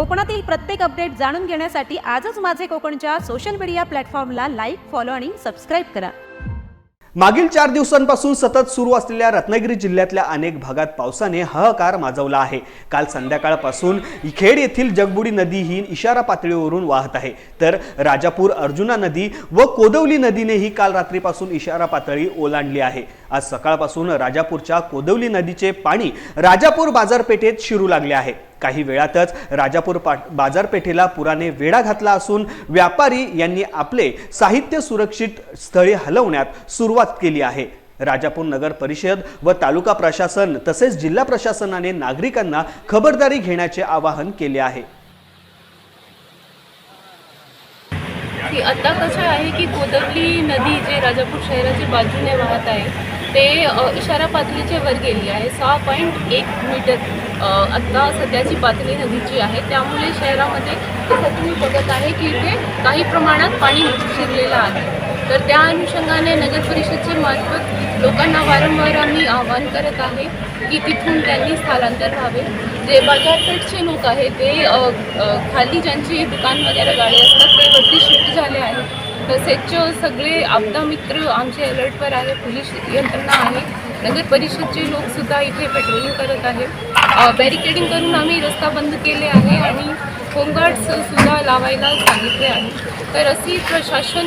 कोकणातील प्रत्येक अपडेट जाणून घेण्यासाठी आजच माझे कोकणच्या सोशल मीडिया प्लॅटफॉर्मला लाईक फॉलो आणि सबस्क्राईब करा. मागील चार दिवसांपासून सतत सुरू असलेल्या रत्नागिरी जिल्ह्यातल्या अनेक भागात पावसाने हाहाकार माजवला आहे. काल संध्याकाळपासून खेड येथील जगबुडी नदी ही इशारा पातळीवरून वाहत आहे. तर राजापूर अर्जुना नदी व कोदवली नदीनेही काल रात्रीपासून इशारा पातळी ओलांडली आहे. आज सकाळपासून राजापूरच्या कोदवली नदीचे पाणी राजापूर बाजारपेठेत शिरू लागले आहे. काही वेळातच राजापूर बाजारपेठेला पुराने वेढा घातला असून व्यापारी यांनी आपले साहित्य सुरक्षित स्थळी हलवण्यात सुरुवात केली आहे. राजापूर नगर परिषद व तालुका प्रशासन तसेच जिल्हा प्रशासनाने नागरिकांना खबरदारी घेण्याचे आवाहन केले आहे. की आता कसं आहे की कोदवली नदी जे राजापूर शहराच्या बाजूने वाहत आहे ते इशारा पातळीच्या वर गेली आहे. सहा पॉईंट एक मीटर आत्ता सध्याची पातळी नदीची आहे. त्यामुळे शहरामध्ये जसं तुम्ही बघत आहे की इथे काही प्रमाणात पाणी शिरलेलं आहे. तर त्या अनुषंगाने नगर परिषदच्या मार्फत लोकांना वारंवार आम्ही आवाहन करत आहे की तिथून त्यांनी स्थलांतर व्हावे. जे बाजारपेठचे लोक आहेत ते खाली ज्यांची दुकान वगैरे गाडी असतात ते वरती शिफ्ट झाले आहेत. तसेच सगळे आपदा मित्र आमचे अलर्टवर आहे पोलीस यंत्रणा आहे. नगर परिषदचे लोकसुद्धा इथे पेट्रोलिंग करत आहे बॅरिकेडिंग करून आम्ही रस्ता बंद केले आहे आणि होमगार्ड्स सुद्धा लावायला सांगितले आहे. तर अशी प्रशासन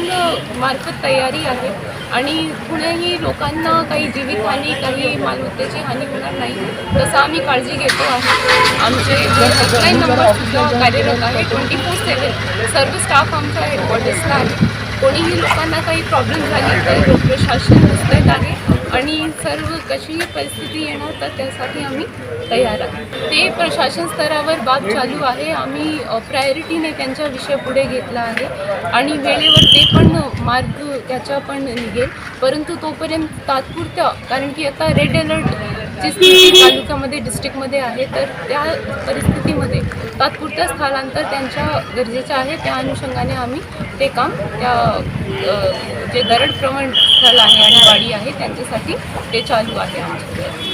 मार्फत तयारी आहे आणि कुणाही लोकांना काही जीवितहानी काही मालमत्तेची हानी होणार नाही तसं आम्ही काळजी घेतो आहे. आमचे हेल्पलाईन नंबर सुद्धा कार्यरत आहे. ट्वेंटी फोर सेवन सर्व स्टाफ आमच्या हेडक्वार्टर्सला आहे. कोणीही लोकांना काही प्रॉब्लेम झाली तर प्रशासन उपस्थित आहे आणि सर्व कशीही परिस्थिती येणार तर त्यासाठी आम्ही तयार आहोत. ते प्रशासन स्तरावर बाब चालू आहे. आम्ही प्रायोरिटीने त्यांचा विषय पुढे घेतला आहे. आणि वेळेवर ते पण मार्ग त्याच्या पण निघेल. परंतु तोपर्यंत तात्पुरत्या कारण की आता रेड अलर्टची स्थिती तालुक्यामध्ये डिस्ट्रिक्टमध्ये आहे तर त्या परिस्थितीमध्ये तात्पुरत्या स्थलांतर त्यांच्या गरजेचं आहे. त्या अनुषंगाने आम्ही ते काम त्या जे दरड प्रवण स्थल आहे आणि वाडी आहे त्यांच्यासाठी ते चालू आहे आमच्याकडे